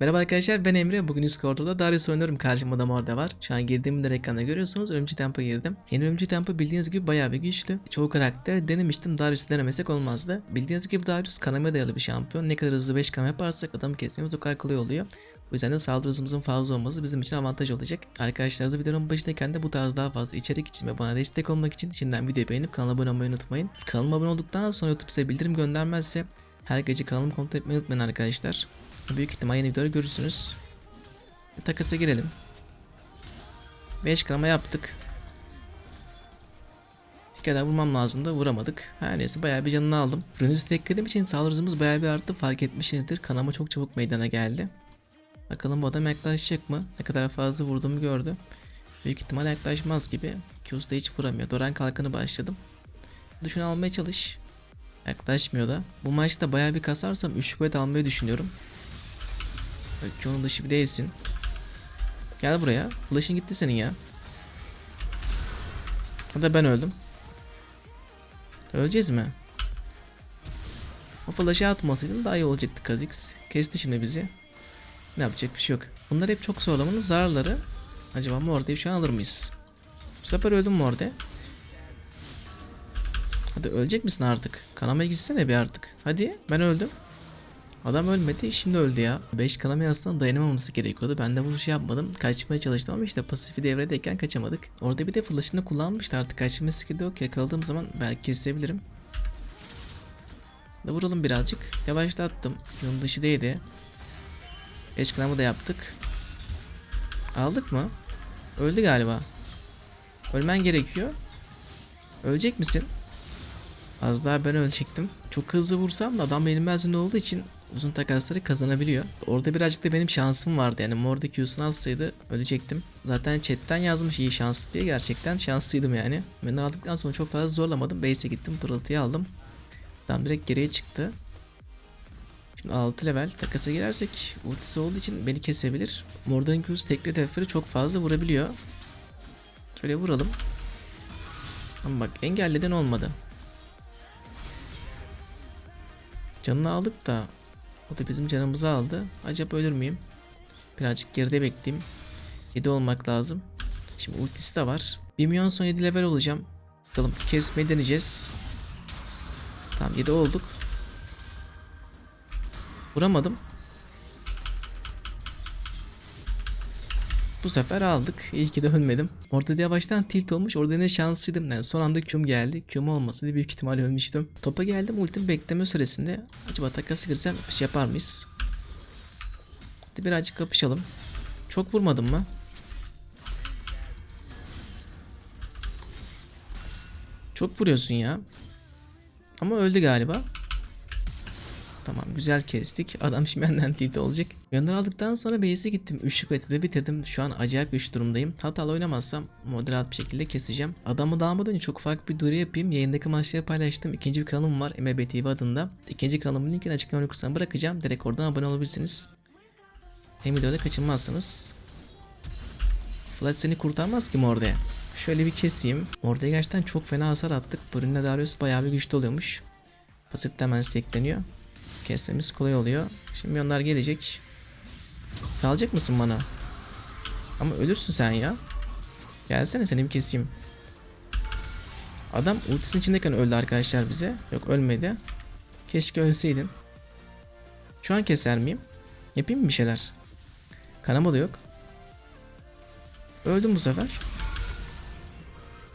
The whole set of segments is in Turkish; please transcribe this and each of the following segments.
Merhaba arkadaşlar ben Emre. Bugün koridorda Darius oynuyorum. Karşımda da Morde var. Şu an girdiğimde ekranda görüyorsunuz. Ölümcü Temp'a girdim. Yeni Ölümcü Temp'a bildiğiniz gibi bayağı bir güçlü. Çoğu karakter denemiştim. Darius'u denemesek olmazdı. Bildiğiniz gibi Darius kanamaya dayalı bir şampiyon. Ne kadar hızlı 5 kanama yaparsak adamı kesmemiz o kadar kolay oluyor. O yüzden de saldırı hızımızın fazla olması bizim için avantaj olacak. Arkadaşlar videonun başındayken de bu tarz daha fazla içerik için ve bana destek olmak için şimdiden videoyu beğenip kanala abone olmayı unutmayın. Kanalıma abone olduktan sonra YouTube size bildirim göndermezse her gece kanalımı kontrol etmeyi unutmayın arkadaşlar. Büyük ihtimal yeni videoları görürsünüz. Takasa girelim. 5 krama yaptık. Bir kadar vurmam lazımdı vuramadık. Her neyse bayağı bir canını aldım. Rünüzü teklediğim için saldırı hızımız bayağı bir arttı fark etmişsinizdir. Kanama çok çabuk meydana geldi. Bakalım bu adam yaklaşacak mı? Ne kadar fazla vurduğumu gördü. Büyük ihtimal yaklaşmaz gibi. Q'su da hiç vuramıyor. Doran kalkanı başladım. Şunu almaya çalış. Yaklaşmıyor da. Bu maçta bayağı bir kasarsam 3 kuvvet almayı düşünüyorum. Q'nun dışı bir değilsin. Gel buraya. Flash'ın gitti senin ya. Hatta ben öldüm. Öleceğiz mi? O flash'ı atmasaydın daha iyi olacaktı Kha'Zix. Kesti şimdi bizi. Ne yapacak bir şey yok. Bunlar hep çok zorlamanın zararları. Acaba Morde'yi şu an alır mıyız? Bu sefer öldüm Morde. Hadi ölecek misin artık? Kanamaya gitsene bir artık. Hadi ben öldüm. Adam ölmedi şimdi öldü ya. 5 kanama aslında dayanamaması gerekiyordu. Ben de vuruş yapmadım. Kaçmaya çalıştım ama işte pasifi devredeyken kaçamadık. Orada bir de flash'ını kullanmıştı artık kaçma skill'i yok. Yakaladığım zaman belki kesebilirim. Da vuralım birazcık. Yavaşlattım. Yolun dışı değdi. 5 kanamı da yaptık. Aldık mı? Öldü galiba. Ölmen gerekiyor. Ölecek misin? Az daha ben ölecektim. Çok hızlı vursam da adam benim mezun olduğu için uzun takasları kazanabiliyor. Orada birazcık da benim şansım vardı yani Morde Q'sunu alsaydı ölecektim. Zaten chatten yazmış iyi şanslı diye gerçekten şanslıydım yani. Ben aldıktan sonra çok fazla zorlamadım. Base'e gittim pırıltıyı aldım. Adam direkt geriye çıktı. Şimdi 6 level takasa girersek ultisi olduğu için beni kesebilir. Morde'nin Q'su tekli hedefleri çok fazla vurabiliyor. Şöyle vuralım. Ama bak engelleden olmadı. Canını aldık da o da bizim canımızı aldı. Acaba ölür müyüm? Birazcık geride bekleyeyim. 7 olmak lazım. Şimdi ultisi de var. 1 milyon son 7 level olacağım. Bakalım kesmeyi deneyeceğiz. Tamam 7 olduk. Vuramadım. Bu sefer aldık. İyi ki de ölmedim. Orada yavaştan tilt olmuş. Orada ne şanslıydım. Yani son anda Q'm geldi. Q'm olmasaydı büyük ihtimal ölmüştüm. Topa geldim. Ultim bekleme süresinde. Acaba takası girsem bir şey yapar mıyız? Hadi birazcık kapışalım. Çok vurmadım mı? Çok vuruyorsun ya. Ama öldü galiba. Tamam güzel kestik. Adam şimdi benden tilt olacak. Gönder aldıktan sonra base'e gittim. Üçlük de bitirdim. Şu an acayip güç durumdayım. Hatalı oynamazsam moderat bir şekilde keseceğim. Adamı dalmadan önce çok farklı bir duyuru yapayım. Yayındaki maçları paylaştım. İkinci bir kanalım var. MBTV adında. İkinci kanalımın linkini açıklama kısmına bırakacağım. Direkt oradan abone olabilirsiniz. Hem videoda kaçınmazsınız. Flash seni kurtarmaz ki Morde. Şöyle bir keseyim. Morde'ye gerçekten çok fena hasar attık. Brunne Darius bayağı bir güçlü oluyormuş. Pasif hemen stackleniyor kesmemiz kolay oluyor. Şimdi onlar gelecek. Kalacak mısın bana? Ama ölürsün sen ya. Gelsene seni bir keseyim. Adam ultisinin içindeyken öldü arkadaşlar bize. Yok ölmedi. Keşke ölseydin. Şu an keser miyim? Yapayım mı bir şeyler? Kanama da yok. Öldüm bu sefer.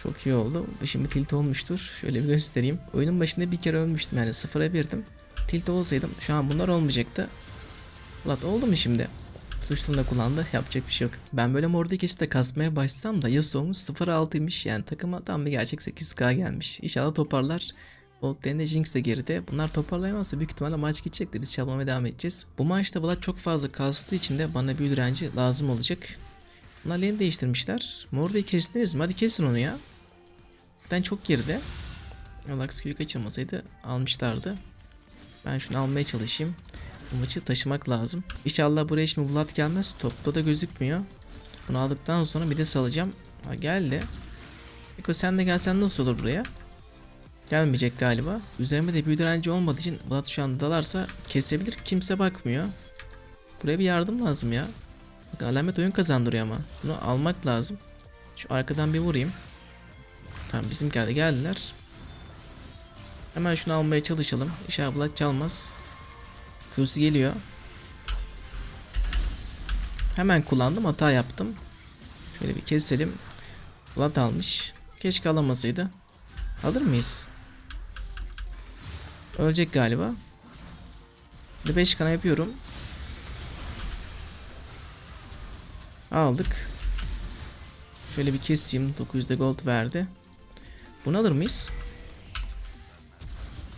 Çok iyi oldu. Şimdi tilt olmuştur. Şöyle bir göstereyim. Oyunun başında bir kere ölmüştüm yani sıfıra birdim tilt olsaydım şu an bunlar olmayacaktı. Ulan oldu mu şimdi? Tuşunu da kullandı. Yapacak bir şey yok. Ben böyle morda kesip de kasmaya başlasam da Yasuo'muz 0-6'ymış. Yani takıma tam bir gerçek 8k gelmiş. İnşallah toparlar. Bolt de Jinx de geride. Bunlar toparlayamazsa büyük ihtimalle maç gidecektir. Biz çalmamaya devam edeceğiz. Bu maçta Vlad çok fazla kastığı için de bana bir direnci lazım olacak. Bunlar lane değiştirmişler. Morda'yı kestiniz mi? Hadi kesin onu ya. Ben çok geride. Relax Q'yu kaçırmasaydı almışlardı. Ben şunu almaya çalışayım. Bu maçı taşımak lazım. İnşallah buraya şimdi Vlad gelmez. Topta da gözükmüyor. Bunu aldıktan sonra bir de salacağım. Ha, geldi. Eko sen de gelsen nasıl olur buraya? Gelmeyecek galiba. Üzerime de bir direnci olmadığı için Vlad şu an dalarsa kesebilir. Kimse bakmıyor. Buraya bir yardım lazım ya. Bak alamet oyun kazandırıyor ama. Bunu almak lazım. Şu arkadan bir vurayım. Tamam bizimkiler de geldiler. Hemen şunu almaya çalışalım. İnşallah çalmaz. Q'su geliyor. Hemen kullandım hata yaptım. Şöyle bir keselim. Vlad almış. Keşke alamasaydı. Alır mıyız? Ölecek galiba. Bir de 5 kana yapıyorum. Aldık. Şöyle bir keseyim. 900'de gold verdi. Bunu alır mıyız?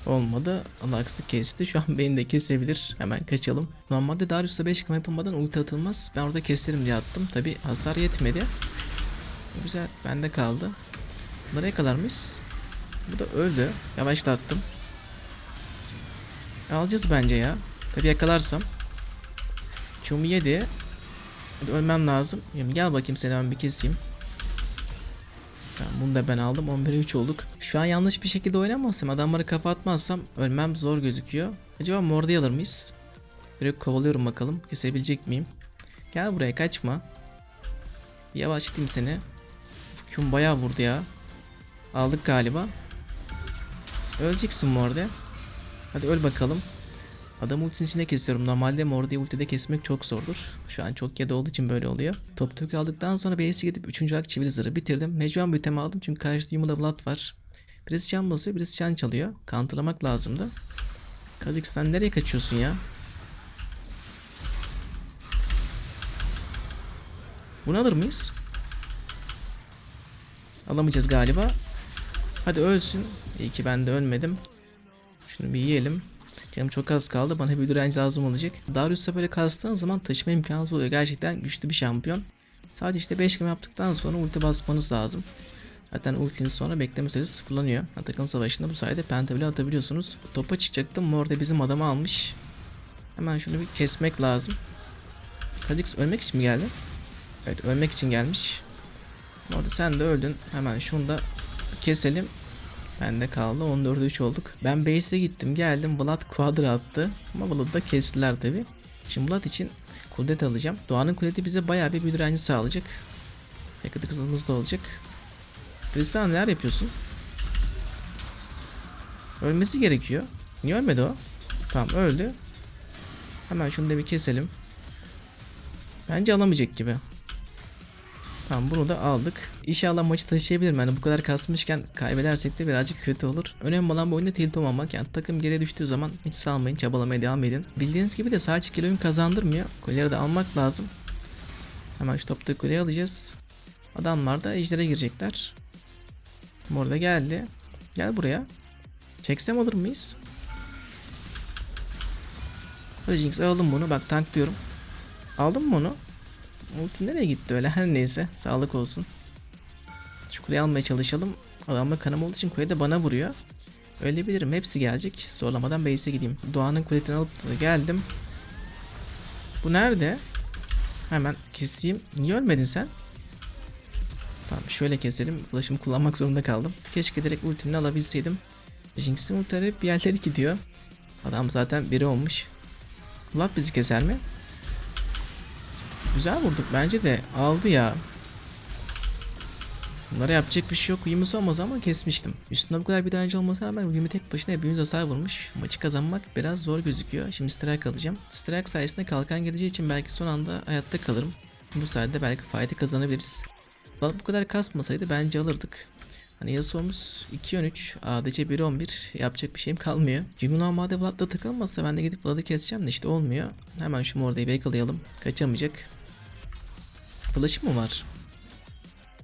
Olmadı. Alaks'ı kesti. Şu an beni de kesebilir. Hemen kaçalım. Normalde Darius'a 5 kama yapılmadan ulti atılmaz. Ben orada keserim diye attım. Tabi hasar yetmedi. Güzel. Bende kaldı. Bunları yakalar mıyız? Bu da öldü. Yavaşlattım. Alacağız bence ya. Tabi yakalarsam. Çumu yedi. Hadi ölmem lazım. Gel bakayım seni ben bir keseyim. Tamam bunu da ben aldım. 11'e 3 olduk. Şu an yanlış bir şekilde oynamazsam adamlara kafa atmazsam ölmem zor gözüküyor. Acaba morda alır mıyız? Direkt kovalıyorum bakalım. Kesebilecek miyim? Gel buraya kaçma. Bir yavaşlatayım seni. Fukun bayağı vurdu ya. Aldık galiba. Öleceksin morde. Hadi öl bakalım. Adam ultisinin içine kesiyorum. Normalde Mordi'yi ultide kesmek çok zordur. Şu an çok yerde olduğu için böyle oluyor. Top tük aldıktan sonra base'e gidip 3. ak çivili zırhı bitirdim. Mecburen bütemi aldım çünkü karşıda Yumula Blood var. Birisi can basıyor, birisi can çalıyor. Counterlamak lazımdı. Kazik sen nereye kaçıyorsun ya? Bunu alır mıyız? Alamayacağız galiba. Hadi ölsün. İyi ki ben de ölmedim. Şunu bir yiyelim. Canım çok az kaldı. Bana bir direnç lazım olacak. Darius'a böyle kastığın zaman taşıma imkanı oluyor. Gerçekten güçlü bir şampiyon. Sadece işte 5 game yaptıktan sonra ulti basmanız lazım. Zaten ultinin sonra bekleme süresi sıfırlanıyor. Takım savaşında bu sayede penta bile atabiliyorsunuz. Topa çıkacaktım. Orada bizim adamı almış. Hemen şunu bir kesmek lazım. Kha'Zix ölmek için mi geldi? Evet ölmek için gelmiş. Orada sen de öldün. Hemen şunu da keselim. Bende kaldı. 14'e 3 olduk. Ben base'e gittim. Geldim. Vlad quadra attı. Ama Vlad'ı da kestiler tabi. Şimdi Vlad için kudet alacağım. Doğanın kudeti bize bayağı bir direnci sağlayacak. Yakıtı kızımız da olacak. Tristan neler yapıyorsun? Ölmesi gerekiyor. Niye ölmedi o? Tamam öldü. Hemen şunu da bir keselim. Bence alamayacak gibi. Tamam bunu da aldık. İnşallah maçı taşıyabilirim. Yani bu kadar kasmışken kaybedersek de birazcık kötü olur. Önemli olan bu oyunda tilt olmamak. Yani takım geriye düştüğü zaman hiç salmayın. Çabalamaya devam edin. Bildiğiniz gibi de sadece kilo oyun kazandırmıyor. Kuleleri de almak lazım. Hemen şu topta kuleyi alacağız. Adamlar da ejdere girecekler. Orada geldi. Gel buraya. Çeksem alır mıyız? Hadi Jinx alalım bunu. Bak tank diyorum. Aldın mı onu? Ulti nereye gitti öyle her neyse sağlık olsun. Şu kuleyi almaya çalışalım. Adamla kanım olduğu için kule de bana vuruyor. Öyle bilirim hepsi gelecek. Zorlamadan base'e gideyim. Doğan'ın kuletini alıp geldim. Bu nerede? Hemen keseyim. Niye ölmedin sen? Tamam şöyle keselim. Flash'ımı kullanmak zorunda kaldım. Keşke direkt ultimini alabilseydim. Jinx'in ultileri bir yerlere gidiyor. Adam zaten biri olmuş. Vlad bizi keser mi? Güzel vurduk bence de aldı ya. Bunlara yapacak bir şey yok. Uyumuz olmaz ama kesmiştim. Üstünde bu kadar bir direnci olmasına rağmen Uyum'u tek başına hepimiz hasar vurmuş. Maçı kazanmak biraz zor gözüküyor. Şimdi strike alacağım. Strike sayesinde kalkan geleceği için belki son anda hayatta kalırım. Bu sayede belki fight'i kazanabiliriz. Bu kadar kasmasaydı bence alırdık. Hani Yasuo'muz 2-13, ADC 1-11 yapacak bir şeyim kalmıyor. Jimmy normalde Vlad'la takılmasa ben de gidip Vlad'ı keseceğim de işte olmuyor. Hemen şu mordayı yakalayalım. Kaçamayacak. Flash'ı mı var?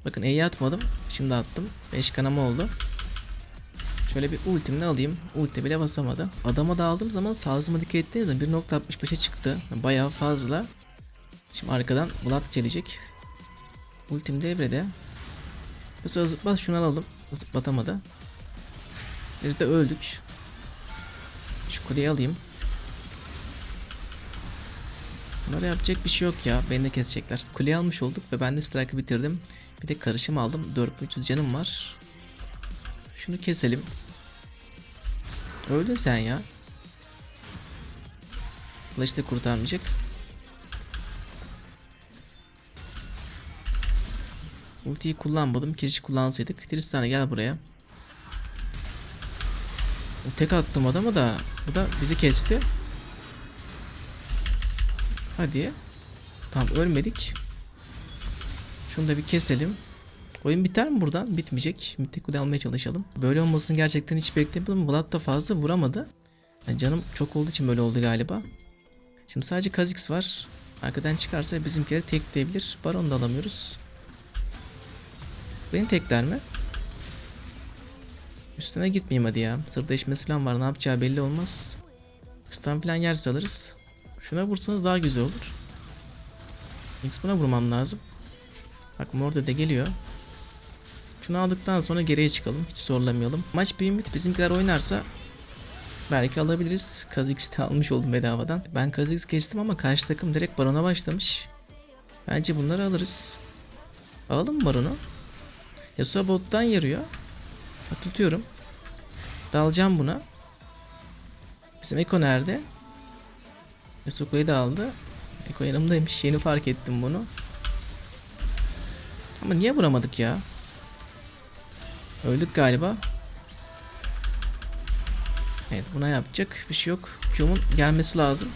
Bakın E'yi atmadım. Şimdi attım. 5 kanama oldu. Şöyle bir ultimle alayım. Ulti bile basamadı. Adama da aldığım zaman sağlığıma dikkat ettiğimde 1.65'e çıktı. Bayağı fazla. Şimdi arkadan Vlad gelecek. Ultim devrede. Bu sefer zıplat şunu alalım. Zıplatamadı. Biz de öldük. Şu kuleyi alayım. Bunlara yapacak bir şey yok ya. Beni de kesecekler. Kuleyi almış olduk ve ben de strike'ı bitirdim. Bir de karışım aldım. 4300 canım var. Şunu keselim. Öldün sen ya. Flash de kurtarmayacak. Ultiyi kullanmadım. Keşke kullansaydık. Tristana gel buraya. Tek attım adama da. Bu da bizi kesti. Hadi. Tamam ölmedik. Şunu da bir keselim. Oyun biter mi buradan? Bitmeyecek. Mitik kule almaya çalışalım. Böyle olmasını gerçekten hiç beklemiyordum. Vlad da fazla vuramadı. Yani canım çok olduğu için böyle oldu galiba. Şimdi sadece Kha'Zix var. Arkadan çıkarsa bizimkileri tekleyebilir. Baron da alamıyoruz. Beni tekler mi? Üstüne gitmeyeyim hadi ya. Sır değişmesi falan var. Ne yapacağı belli olmaz. Stun falan yerse alırız. Şuna vursanız daha güzel olur. X buna vurmam lazım. Bak Morde de geliyor. Şunu aldıktan sonra geriye çıkalım. Hiç zorlamayalım. Maç bir ümit bizimkiler oynarsa belki alabiliriz. Kha'Zix'i de almış oldum bedavadan. Ben Kha'Zix kestim ama karşı takım direkt Baron'a başlamış. Bence bunları alırız. Alalım Baron'u? Yasuo bottan yarıyor. Tutuyorum. Dalacağım buna. Bizim Eko nerede? Yasuo'yu da aldı. Eko yanımdaymış. Yeni fark ettim bunu. Ama niye vuramadık ya? Öldük galiba. Evet buna yapacak bir şey yok. Q'mun gelmesi lazım.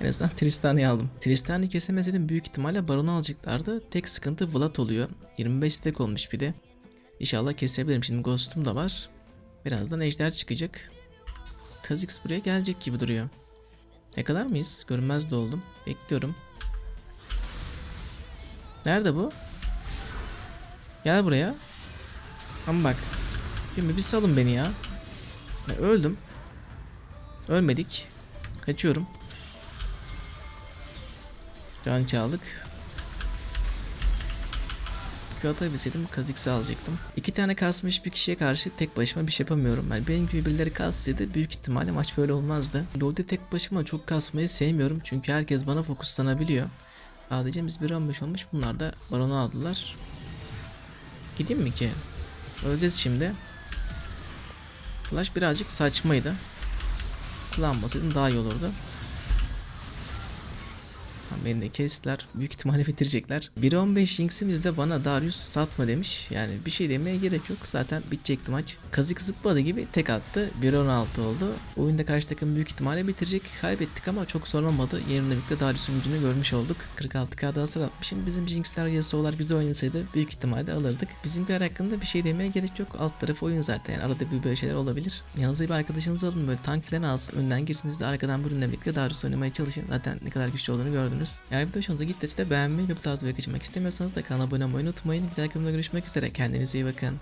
En azından Tristan'ı aldım. Tristan'ı kesemeseydim büyük ihtimalle Baron'u alacaklardı. Tek sıkıntı Vlad oluyor. 25 stack olmuş bir de. İnşallah kesebilirim. Şimdi Ghost'um da var. Birazdan ejder çıkacak. Kha'Zix buraya gelecek gibi duruyor. Ne kadar mıyız? Görünmez de oldum. Bekliyorum. Nerede bu? Gel buraya. Ama bak. Şimdi bir salın beni ya. ya. Öldüm. Ölmedik. Kaçıyorum. Can çaldık. Q atabilseydim Kha'Zix'i alacaktım. İki tane kasmış bir kişiye karşı tek başıma bir şey yapamıyorum. Yani benim gibi birileri kassaydı büyük ihtimalle maç böyle olmazdı. LoL'de tek başıma çok kasmayı sevmiyorum çünkü herkes bana fokuslanabiliyor. ADC'miz 1.15 olmuş bunlar da Baron'u aldılar. Gideyim mi ki? Öleceğiz şimdi. Flash birazcık saçmaydı. Kullanmasaydım daha iyi olurdu. Beni de kestiler. Büyük ihtimalle bitirecekler. 1.15 Jinx'imiz de bana Darius satma demiş. Yani bir şey demeye gerek yok. Zaten bitecekti maç. Kazık zıpladı gibi tek attı. 1.16 oldu. Oyunda karşı takım büyük ihtimalle bitirecek. Kaybettik ama çok sorun olmadı. Yerinde birlikte Darius'un gücünü görmüş olduk. 46k'da hasar atmışım. Bizim Jinx'ler Yasuo'lar bize oynasaydı büyük ihtimalle alırdık. Bizimkiler hakkında bir şey demeye gerek yok. Alt tarafı oyun zaten. Yani arada bir böyle şeyler olabilir. Yanınıza bir arkadaşınızı alın böyle tank falan alsın. Önden girsiniz de arkadan bölümle birlikte Darius oynamaya çalışın. Zaten ne kadar güçlü olduğunu gördünüz. Eğer video hoşunuza gittiyse de beğenmeyi ve bu tarz video kaçırmak istemiyorsanız da kanala abone olmayı unutmayın. Bir dahaki videoda görüşmek üzere. Kendinize iyi bakın.